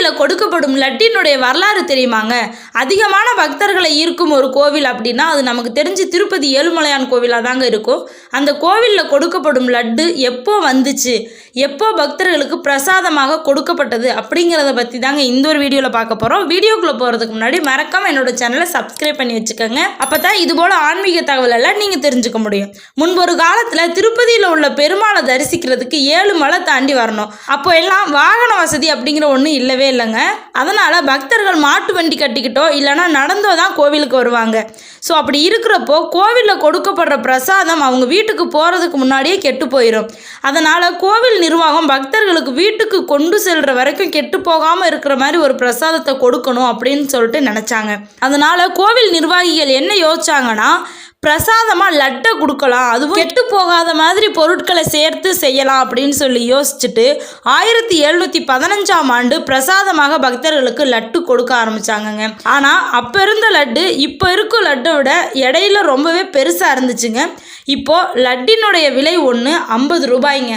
திருப்பதியில் கொடுக்கப்படும் லட்டினுடைய வரலாறு தெரியுமாங்க? அதிகமான பக்தர்களை ஈர்க்கும் ஒரு கோவில் அப்படின்னா அது நமக்கு தெரிஞ்சு திருப்பதி ஏழுமலையான் கோவிலாக தாங்க இருக்கும். அந்த கோவிலில் கொடுக்கப்படும் லட்டு எப்போ வந்துச்சு? எப்போ பக்தர்களுக்கு பிரசாதமாக கொடுக்கப்பட்டது அப்படிங்கிறத பற்றி தாங்க இந்த ஒரு வீடியோவில் பார்க்க போகிறோம் வீடியோக்குள்ளே போகிறதுக்கு முன்னாடி மறக்காமல் என்னோட சேனலை சப்ஸ்கிரைப் பண்ணி வச்சுக்கோங்க. அப்போ தான் இது போல் ஆன்மீக தகவல் எல்லாம் நீங்கள் தெரிஞ்சுக்க முடியும். முன்பொரு காலத்தில் திருப்பதியில் உள்ள பெருமாளை தரிசிக்கிறதுக்கு ஏழு மலை தாண்டி வரணும். அப்போ எல்லாம் வாகன வசதி அப்படிங்கிற ஒன்றும் இல்லவே இல்லைங்க. அதனால் பக்தர்கள் மாட்டு வண்டி கட்டிக்கிட்டோ இல்லைன்னா நடந்தோ தான் கோவிலுக்கு வருவாங்க. ஸோ அப்படி இருக்கிறப்போ கோவிலில் கொடுக்கப்படுற பிரசாதம் அவங்க வீட்டுக்கு போகிறதுக்கு முன்னாடியே கெட்டு போயிடும் அதனால் கோவில் நிர்வாகம் பக்தர்களுக்கு வீட்டுக்கு கொண்டு செல்கிற வரைக்கும் கெட்டு போகாமல் இருக்கிற மாதிரி ஒரு பிரசாதத்தை கொடுக்கணும் அப்படின்னு சொல்லிட்டு நினச்சாங்க. அதனால் கோவில் நிர்வாகிகள் என்ன யோசிச்சாங்கன்னா பிரசாதமாக லட்டை கொடுக்கலாம். அதுவும் கெட்டு போகாத மாதிரி பொருட்களை சேர்த்து செய்யலாம் அப்படின்னு சொல்லி யோசிச்சுட்டு ஆயிரத்தி எழுநூற்றி பதினஞ்சாம் ஆண்டு பிரசாதமாக பக்தர்களுக்கு லட்டு கொடுக்க ஆரம்பிச்சாங்கங்க. ஆனால் அப்போ இருந்த லட்டு இப்போ இருக்கும் லட்டை விட இடையில ரொம்பவே பெருசாக இருந்துச்சுங்க. இப்போது லட்டினுடைய விலை ஒன்று ஐம்பது ரூபாய்ங்க.